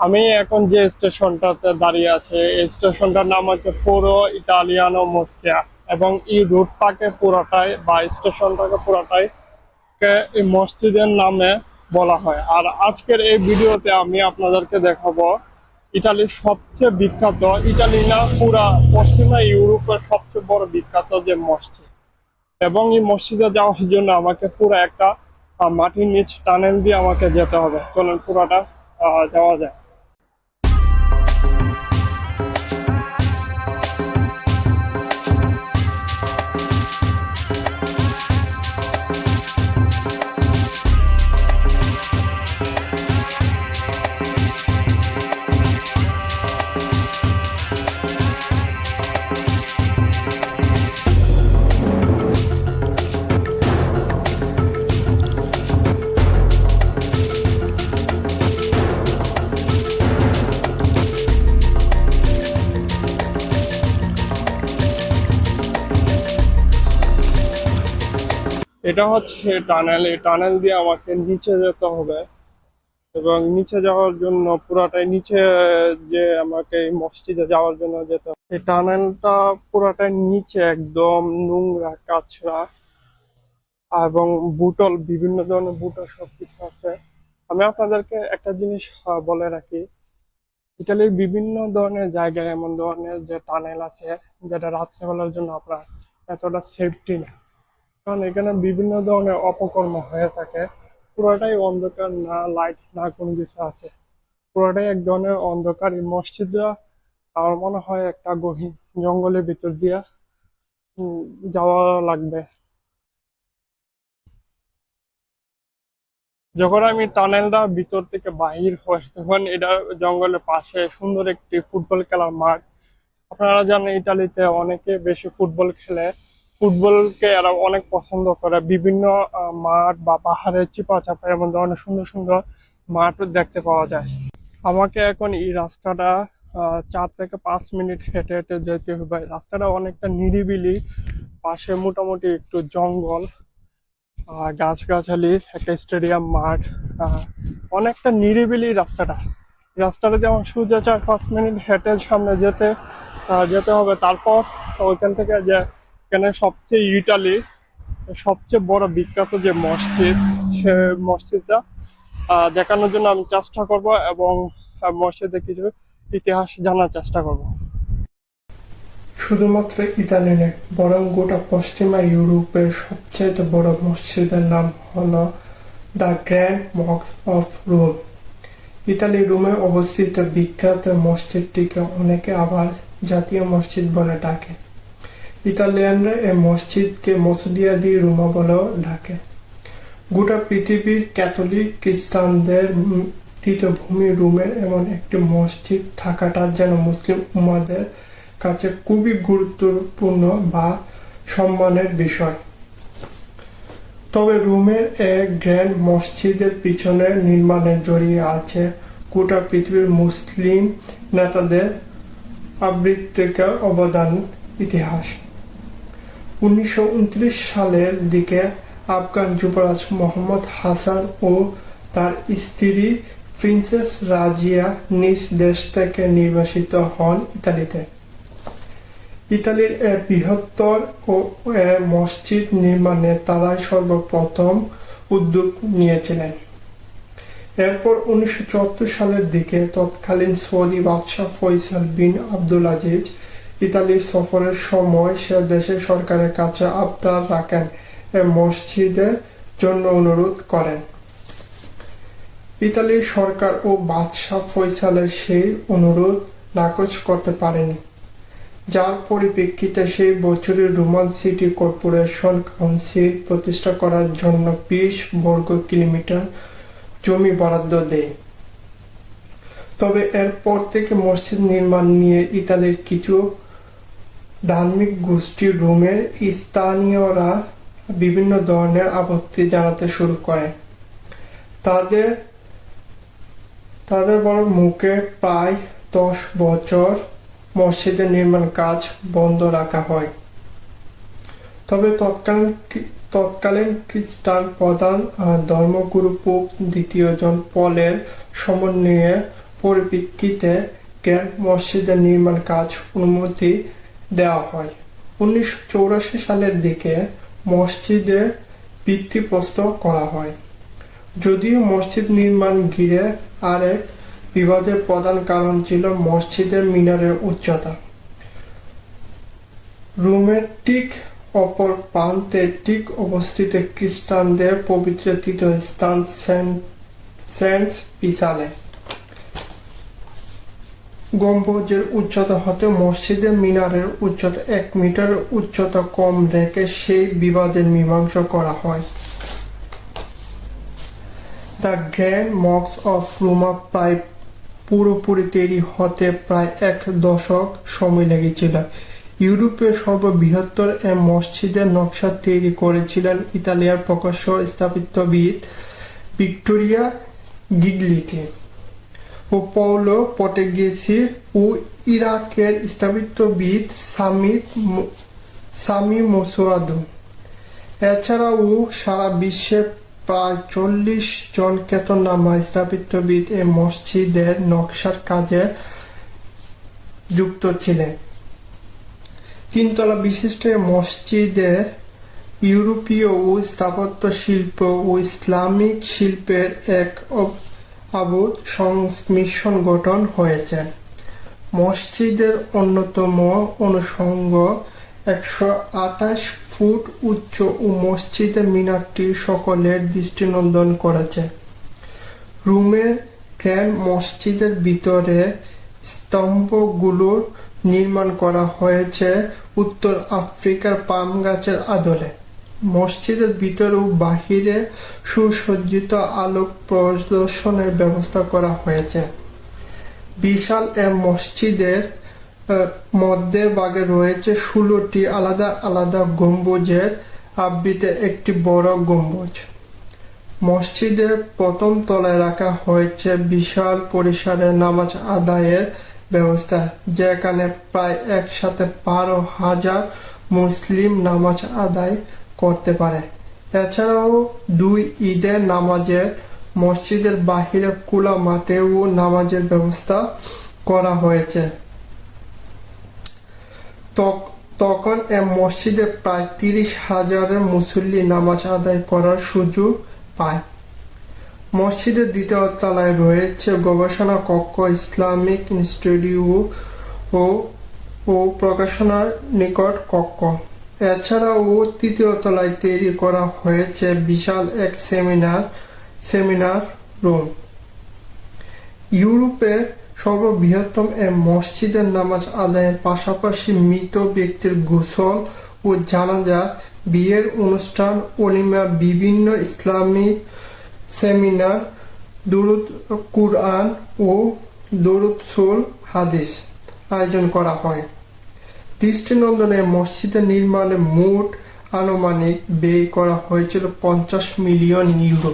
আমি এখন যে স্টেশনটাতে দাঁড়িয়ে আছে, এই স্টেশনটার নাম হচ্ছে পুরো ইটালিয়ানো মস্কিয়া এবং এই রুটটাকে পুরোটাই বা স্টেশনটাকে পুরোটাই এই মসজিদের নামে বলা হয়। আর আজকের এই ভিডিওতে আমি আপনাদেরকে দেখাবো ইটালির সবচেয়ে বিখ্যাত ইটালি না পুরা পশ্চিমা ইউরোপের সবচেয়ে বড় বিখ্যাত যে মসজিদ। এবং এই মসজিদে যাওয়ার জন্য আমাকে পুরো একটা মাটির নিচ টানেল দিয়ে আমাকে যেতে হবে। চলেন পুরাটা যাওয়া যায় এটা হচ্ছে টানেল, এই টানেল দিয়ে আমাকে নিচে যেতে হবে। এবং নিচে যাওয়ার জন্য পুরাটাই নিচে, যে আমাকে মসজিদে যাওয়ার জন্য যেতে হবে। এই টানেলটা পুরাটাই নিচে একদম নোংরা কাছড়া এবং বুটল, বিভিন্ন ধরনের বুটল সবকিছু আছে। আমি আপনাদেরকে একটা জিনিস বলে রাখি। ইতালির বিভিন্ন ধরনের জায়গায় এমন ধরনের যে টানেল আছে, যেটা রাত্রেবেলার জন্য আপনার এতটা সেফটি না। কারণ এখানে বিভিন্ন ধরনের অপকর্ম হয়ে থাকে। পুরোটাই অন্ধকার না লাইট না, কোনো কিছু আছে। পুরোটাই এক ধরনের অন্ধকার, এই মসজিদটা আমার মনে হয় একটা গহীন জঙ্গলের ভিতর দিয়া যাওয়া লাগবে। যখন আমি টানেলটা ভিতর থেকে বাহির হই, তখন এটা জঙ্গলের পাশে সুন্দর একটি ফুটবল খেলার মাঠ। আপনারা জানেন ইটালিতে অনেকে বেশি ফুটবল খেলে। ফুটবলকে এরা অনেক পছন্দ করে। বিভিন্ন মাঠ বা পাহাড়ের চিপা চাপা এমন ধরনের সুন্দর সুন্দর মাঠ দেখতে পাওয়া যায়। আমাকে এখন এই রাস্তাটা চার থেকে পাঁচ মিনিট হেঁটে হেঁটে যেতে হবে। রাস্তাটা অনেকটা নিরিবিলি, পাশে মোটামুটি একটু জঙ্গল গাছগাছালি, একটা স্টেডিয়াম, মাঠ অনেকটা নিরিবিলি রাস্তাটা। রাস্তাটা যেমন সোজা চার পাঁচ মিনিট হেঁটে সামনে যেতে যেতে হবে, তারপর ওইখান থেকে যে এখানে সবচেয়ে ইটালি সবচেয়ে বড় বিখ্যাত যে মসজিদ, সে মসজিদটা দেখানোর জন্য আমি চেষ্টা করব এবং মসজিদে কিছু ইতিহাস জানার চেষ্টা করব। শুধুমাত্র ইতালি নয়, বরং গোটা পশ্চিমা ইউরোপের সবচেয়ে বড় মসজিদের নাম হল the grand mosque of Rome Italy রোমে অবস্থিত বিখ্যাত মসজিদটিকে অনেকে আবার জাতীয় মসজিদ বলে ডাকে। ইতালিয়ানরা এই মসজিদকে মসজিদিয়া দি রুমা বলেও ডাকে। গোটা পৃথিবীর ক্যাথলিক খ্রিস্টানদের তীর্থভূমি রোমের এমন একটি মসজিদ থাকাটা যেন মুসলিম উম্মাদের কাছে খুবই গুরুত্বপূর্ণ বা সম্মানের বিষয়। তবে রুমের এক গ্র্যান্ড মসজিদের পিছনে নির্মাণে জড়িয়ে আছে গোটা পৃথিবীর মুসলিম নেতাদের আবৃত্তিকার অবদান ইতিহাস। উনিশশো উনত্রিশ সালের দিকে আফগান যুবরাজ মোহাম্মদ হাসান ও তার স্ত্রী প্রিন্সেস রাজিয়া নিজ দেশ থেকে নির্বাসিত হন ইতালিতে। ইতালির এ বৃহত্তর ও এ মসজিদ নির্মাণে তারাই সর্বপ্রথম উদ্যোগ নিয়েছিলেন। এরপর উনিশশো চুয়াত্তর সালের দিকে তৎকালীন সৌদি বাদশাহ ফৈসাল বিন আব্দুল আজিজ ইতালির সফরের সময় সে দেশের সরকারের কাছে আবদার রাখেন এ মসজিদের জন্য অনুরোধ করেন। ইতালির সরকার ও বাদশাহ ফয়সালের সেই অনুরোধ নাকচ করতে পারেনি, যার পরিপ্রেক্ষিতে সেই বছরের রোমান সিটি কর্পোরেশন কাউন্সিল প্রতিষ্ঠা করার জন্য বিশ বর্গ কিলোমিটার জমি বরাদ্দ দেয়। তবে এরপর থেকে মসজিদ নির্মাণ নিয়ে ইতালির কিছু ধার্মিক গোষ্ঠী রোমের স্থানীয়রা বিভিন্ন ধরনের আপত্তি জানাতে শুরু করে। তাদের তাদের বড় মুখে প্রায় দশ বছর মসজিদের নির্মাণ কাজ বন্ধ রাখা হয়। তবে তৎকালীন তৎকালীন খ্রিস্টান প্রধান ধর্মগুরু পোপ দ্বিতীয় জন পলের সমন্বয়ে পরিপ্রেক্ষিতে গ্র্যান্ড মসজিদের নির্মাণ কাজ অনুমতি দেওয়া হয়। উনিশশো চৌরাশি সালের দিকে মসজিদের ভিত্তিপ্রস্তর করা হয়। যদিও মসজিদ নির্মাণ ঘিরে আরেক বিবাদের প্রধান কারণ ছিল মসজিদের মিনারের উচ্চতা। রুমের ঠিক অপর প্রান্তে ঠিক অবস্থিত খ্রিস্টানদের পবিত্র তীর্থস্থান সেন্ট সেন্ট পিসালে। গম্বুজের উচ্চতা হতে মসজিদের মিনারের উচ্চতা এক মিটার, উচ্চতা কম রেখে সেই বিবাদের মীমাংসা করা হয়। দ্য গ্র্যান্ড মক্স অফ রোমা প্রায় পুরোপুরি তৈরি হতে প্রায় এক দশক সময় লেগেছিল। ইউরোপের সর্ববৃহত্তর এ মসজিদের নকশা তৈরি করেছিলেন ইতালিয়ার প্রকাশ্য স্থাপত্যবিদ ভিক্টোরিয়া গিগলিটি। ও পাওলো পটেগেসি ও ইরাকের স্থাপত্যবিদ সামি ম- সামি মোসোয়াদো এছাড়াও সারা বিশ্বে প্রায় চল্লিশ জন খ্যাতনামা স্থাপত্যবিদ এ মসজিদের নকশার কাজে যুক্ত ছিলেন। তিনতলা বিশিষ্ট মসজিদের ইউরোপীয় ও স্থাপত্য শিল্প ও ইসলামিক শিল্পের এক অদ্ভুত সংমিশ্রণ গঠন হয়েছে। মসজিদের অন্যতম অনুষঙ্গ একশো আঠাশ ফুট উচ্চ ও মসজিদের মিনারটি সকলের দৃষ্টিনন্দন করেছে। রুমের গ্র্যান্ড মসজিদের ভিতরে স্তম্ভগুলোর নির্মাণ করা হয়েছে উত্তর আফ্রিকার পাম গাছের আদলে। মসজিদের ভিতর ও বাহিরে সুসজ্জিত আলোক প্রদর্শনের ব্যবস্থা করা হয়েছে। বিশাল এ মসজিদের মধ্যে ভাগে রয়েছে ষোলোটি আলাদা আলাদা গম্বুজের আবৃতে একটি বড় গম্বুজ। মসজিদের প্রথম তলায় রাখা হয়েছে বিশাল পরিসরে নামাজ আদায়ের ব্যবস্থা, যেখানে প্রায় একসাথে বারো হাজার মুসলিম নামাজ আদায় করতে পারে। এছাড়াও দুই ঈদের নামাজে মসজিদের বাহিরে খোলা মাঠেও নামাজের ব্যবস্থা করা হয়েছে। তখন এ মসজিদে প্রায় তিরিশ হাজারের মুসল্লি নামাজ আদায় করার সুযোগ পায়। মসজিদের দ্বিতীয় তলায় রয়েছে গবেষণা কক্ষ, ইসলামিক ইনস্টিটিউট ও ও প্রকাশনার নিকট কক্ষ। এছাড়াও তৃতীয় তলায় তৈরি করা হয়েছে বিশাল এক সেমিনার সেমিনার রুম। ইউরোপের সর্ববৃহত্তম এ মসজিদের নামাজ আদায়ের পাশাপাশি মৃত ব্যক্তির গোসল ও জানাজা, বিয়ের অনুষ্ঠান, অলিমা, বিভিন্ন ইসলামিক সেমিনার, দুরুদ কুরআন ও দরুদ সোল হাদিস আয়োজন করা হয়। দৃষ্টিনন্দনে মসজিদের নির্মাণে মোট আনুমানিক ব্যয় করা হয়েছিল পঞ্চাশ মিলিয়ন ইউরো।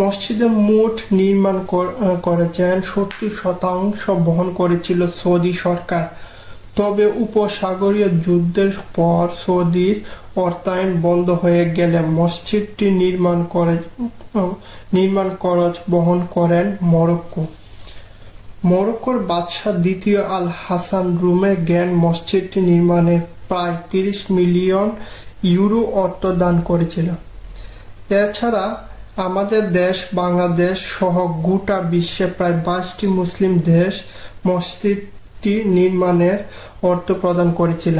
মসজিদের মোট নির্মাণ করেছেন সত্তর শতাংশ বহন করেছিল সৌদি সরকার। তবে উপসাগরীয় যুদ্ধের পর সৌদির অর্থায়ন বন্ধ হয়ে গেলে মসজিদটি নির্মাণ করে নির্মাণ খরচ বহন করেন মরক্কো। মরক্কোর বাদশাহ দ্বিতীয় আল হাসান রুমের গ্র্যান্ড মসজিদটি নির্মাণে প্রায় তিরিশ মিলিয়ন ইউরো অর্থ দান করেছিল। এছাড়া আমাদের দেশ বাংলাদেশ সহ গোটা বিশ্বে প্রায় বাইশটি মুসলিম দেশ মসজিদটি নির্মাণের অর্থ প্রদান করেছিল।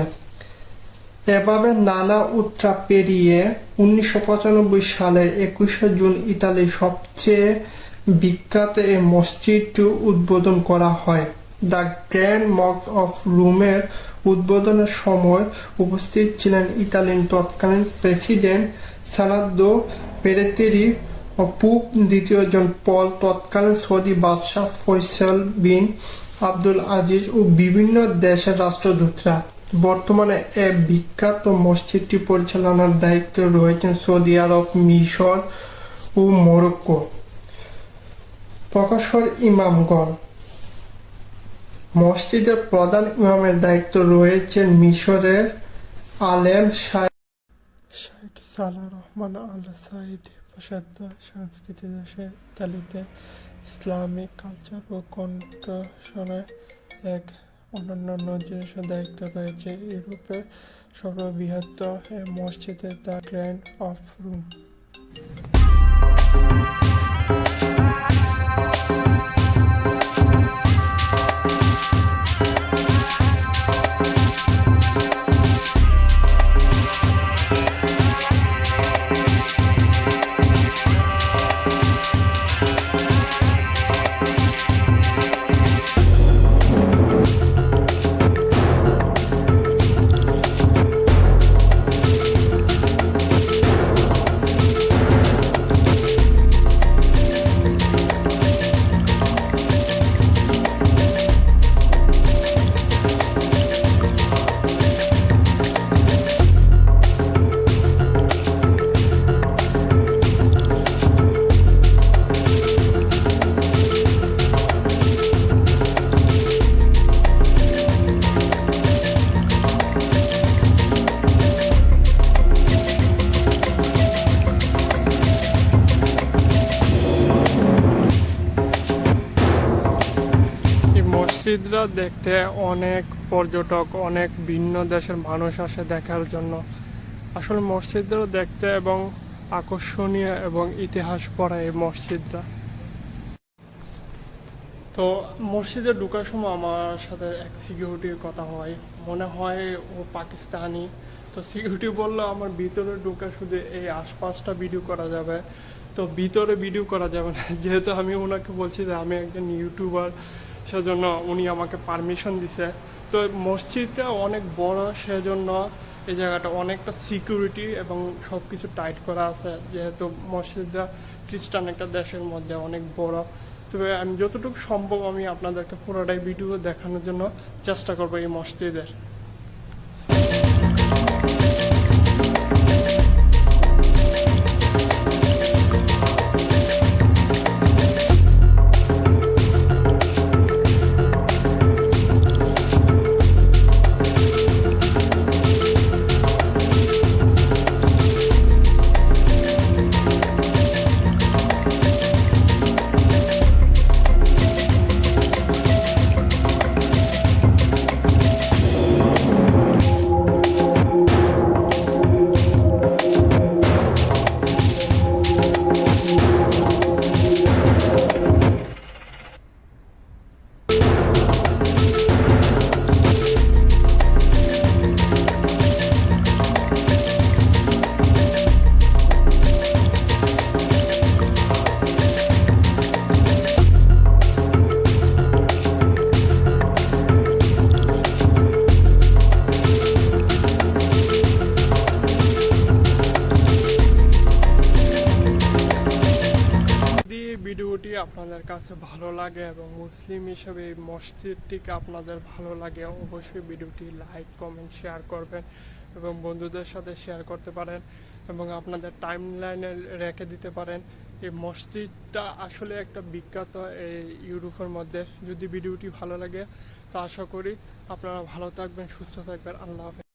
এভাবে নানা উত্রা পেরিয়ে উনিশশো পঁচানব্বই সালের একুশে জুন ইতালির সবচেয়ে বিখ্যাত এই মসজিদটি উদ্বোধন করা হয়। দ্য গ্র্যান্ড মক অফ রুমের উদ্বোধনের সময় উপস্থিত ছিলেন ইতালিয়ান তৎকালীন প্রেসিডেন্ট সানাদ্দো পেরেতেরি পুপ দ্বিতীয় জন পল, তৎকালীন সৌদি বাদশাহ ফৈসল বিন আব্দুল আজিজ ও বিভিন্ন দেশের রাষ্ট্রদূতরা। বর্তমানে এ বিখ্যাত মসজিদটি পরিচালনার দায়িত্বে রয়েছেন সৌদি আরব, মিশর ও মরক্কো। প্রকাশর ইমামগণ। মসজিদের প্রধান ইমামের দায়িত্ব রয়েছেন মিশরের আলেম শাহ শেখ সালা রহমান আল্লাহ সাইদ প্রসাদ সংস্কৃতি দেশে ইতালিতে ইসলামিক কালচার ও কন্ট্রাকশনে এক অন্যান্য জিনিসের দায়িত্ব রয়েছে ইউরোপের সর্ববৃহত্তর এই মসজিদে দ্য গ্র্যান্ড অফ রুম। দেখতে অনেক পর্যটক, অনেক ভিন্ন দেশের মানুষ আসে দেখার জন্য। আসলে মসজিদরা দেখতে এবং আকর্ষণীয় এবং ইতিহাস পড়া এই মসজিদরা তো মসজিদে ঢোকার সময় আমার সাথে এক সিকিউরিটির কথা হয়। মনে হয় ও পাকিস্তানি। তো সিকিউরিটি বলল, আমার ভিতরে ঢোকা শুধু এই আশপাশটা ভিডিও করা যাবে। তো ভিতরে ভিডিও করা যাবে না। যেহেতু আমি ওনাকে বলছি যে আমি একজন ইউটিউবার সেজন্য উনি আমাকে পারমিশন দিছে। তো মসজিদটা অনেক বড়, সেজন্য এই জায়গাটা অনেকটা সিকিউরিটি এবং সব কিছু টাইট করা আছে। যেহেতু মসজিদটা খ্রিস্টান একটা দেশের মধ্যে অনেক বড়। তবে আমি যতটুকু সম্ভব আমি আপনাদেরকে পুরোটাই ভিডিও দেখানোর জন্য চেষ্টা করব এই মসজিদের। ভিডিওটি আপনাদের কাছে ভালো লাগে এবং মুসলিম হিসেবে এই মসজিদটিকে আপনাদের ভালো লাগে, অবশ্যই ভিডিওটি লাইক, কমেন্ট, শেয়ার করবেন এবং বন্ধুদের সাথে শেয়ার করতে পারেন এবং আপনাদের টাইম লাইনে রেখে দিতে পারেন। এই মসজিদটা আসলে একটা বিখ্যাত এই ইউরোপের মধ্যে। যদি ভিডিওটি ভালো লাগে, তা আশা করি আপনারা ভালো থাকবেন, সুস্থ থাকবেন। আল্লাহ হাফেজ।